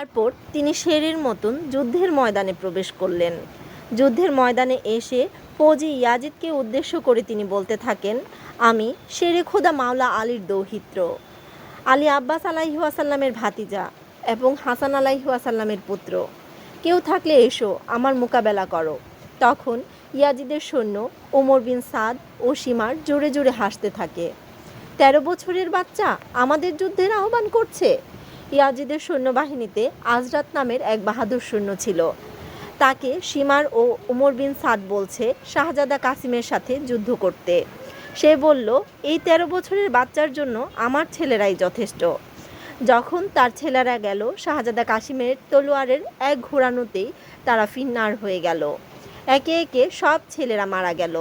তারপর তিনি শেরের মতন যুদ্ধের ময়দানে প্রবেশ করলেন। যুদ্ধের ময়দানে এসে ফৌজি ইয়াজিদকে উদ্দেশ্য করে তিনি বলতে থাকেন, আমি শেরে খোদা মাওলা আলীর দৌহিত্র, আলী আব্বাস আলাইহাসাল্লামের ভাতিজা এবং হাসান আলাইহাসাল্লামের পুত্র। কেউ থাকলে এসো, আমার মোকাবেলা করো। তখন ইয়াজিদের সৈন্য ওমর বিন সাদ ও সীমার জোরে জোরে হাসতে থাকে। তেরো বছরের বাচ্চা আমাদের যুদ্ধের আহ্বান করছে? ইয়াজিদের সৈন্যবাহিনীতে আজরাত নামের এক বাহাদুর সৈন্য ছিল। তাকে সীমার ও উমর বিন সাদ বলছে শাহজাদা কাসিমের সাথে যুদ্ধ করতে। সে বলল, এই তেরো বছরের বাচ্চার জন্য আমার ছেলেরাই যথেষ্ট। যখন তার ছেলেরা গেল, শাহজাদা কাসিমের তলোয়ারের এক ঘোরানোতেই তারা ফিন্নার হয়ে গেল। একে একে সব ছেলেরা মারা গেল।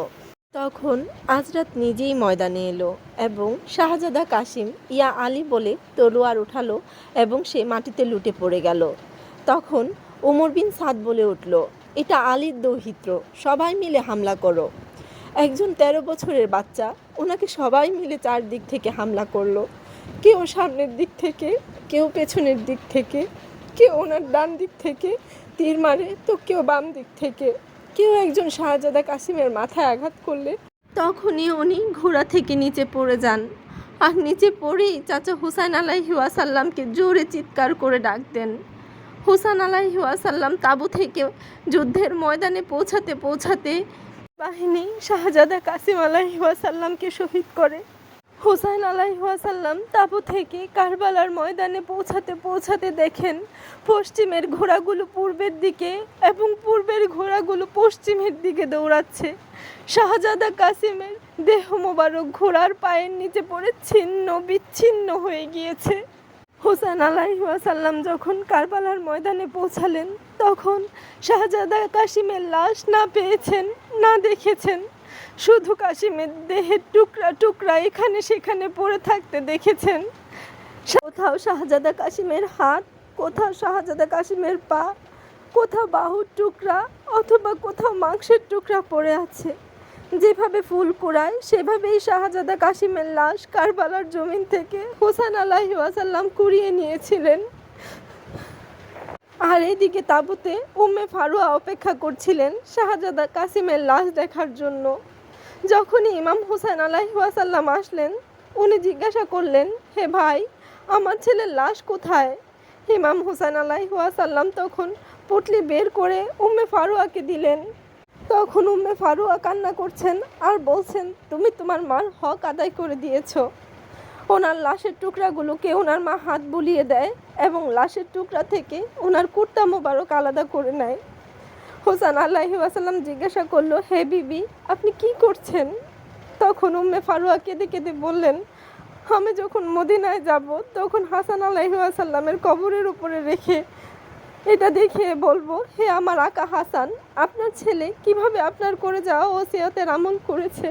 তখন আজরাত নিজেই ময়দানে এলো এবং শাহজাদা কাসিম, ইয়া আলী বলে তলোয়ার উঠালো এবং সে মাটিতে লুটে পড়ে গেল। তখন ওমর বিন সাদ বলে উঠল, এটা আলীর দৌহিত্র, সবাই মিলে হামলা করো। একজন তেরো বছরের বাচ্চা ওনাকে সবাই মিলে চারদিক থেকে হামলা করল। কেউ সামনের দিক থেকে, কেউ পেছনের দিক থেকে, কেউ ওনার ডান দিক থেকে, তীর মারে তো কেউ বাম দিক থেকে। কেউ একজন শাহজাদা কাসিমের মাথায় আঘাত করলে? তখনই উনি ঘোড়া থেকে নিচে পড়ে যান। আর নিচে পড়েই চাচা হুসাইন আলাহি ওয়াসাল্লামকে জোরে চিৎকার করে ডাক দেন। হুসান আলাহি ওয়াসাল্লাম তাবু থেকে যুদ্ধের ময়দানে পৌঁছাতে পৌঁছাতে বাহিনী শাহজাদা কাসিম আলাহি ওয়াসাল্লামকে শহীদ করে। হুসাইন আলাইহাসাল্লাম তাবু থেকে কারবালার ময়দানে পৌঁছাতে পৌঁছাতে দেখেন পশ্চিমের ঘোড়াগুলো পূর্বের দিকে এবং পূর্বের ঘোড়াগুলো পশ্চিমের দিকে দৌড়াচ্ছে। শাহজাদা কাসিমের দেহ মোবারক ঘোড়ার পায়ের নিচে পড়ে ছিন্ন, বিচ্ছিন্ন হয়ে গিয়েছে। হোসেন আলাইহাসাল্লাম যখন কারবালার ময়দানে পৌঁছালেন, তখন শাহজাদা কাসিমের লাশ না পেয়েছেন, না দেখেছেন। শুধু কাশিমের দেহের টুকরা টুকরা এখানে সেখানে পড়ে থাকতে দেখেছেন। কোথাও শাহজাদা কাশিমের হাত, কোথাও শাহজাদা কাশিমের পা, কোথাও বাহুর টুকরা অথবা কোথাও মাংসের টুকরা পড়ে আছে। যেভাবে ফুল কুড়ায়, সেভাবেই শাহজাদা কাশিমের লাশ কারবালার জমিন থেকে হোসেন আলাহি ওয়াসাল্লাম কুড়িয়ে নিয়েছিলেন। আর এদিকে তাঁবুতে উম্মে ফারুয়া অপেক্ষা করছিলেন শাহজাদা কাসিমের লাশ দেখার জন্য। যখনই ইমাম হুসেন আলাইহাসাল্লাম আসলেন, উনি জিজ্ঞাসা করলেন, হে ভাই, আমার ছেলের লাশ কোথায়? ইমাম হুসেন আলাইহাসাল্লাম তখন পুটলি বের করে উম্মে ফারুয়াকে দিলেন। তখন উম্মে ফারুয়া কান্না করছেন আর বলছেন, তুমি তোমার মার হক আদায় করে দিয়েছ। ওনার লাশের টুকরাগুলোকে ওনার মা হাত বুলিয়ে দেয় এবং লাশের টুকরা থেকে ওনার কুর্তা মোবারক আলাদা করে নেয়। হোসান আল্লাহি আসাল্লাম জিজ্ঞাসা করল, হে বিবি, আপনি কি করছেন? তখন উম্মে ফারুয়া কেঁদে কেঁদে বললেন, আমি যখন মদিনায় যাব, তখন হাসান আলাহি আসাল্লামের কবরের উপরে রেখে এটা দেখে বলব, হে আমার আকা হাসান, আপনার ছেলে কীভাবে আপনার করে যাওয়া ওসিয়তের আমল করেছে?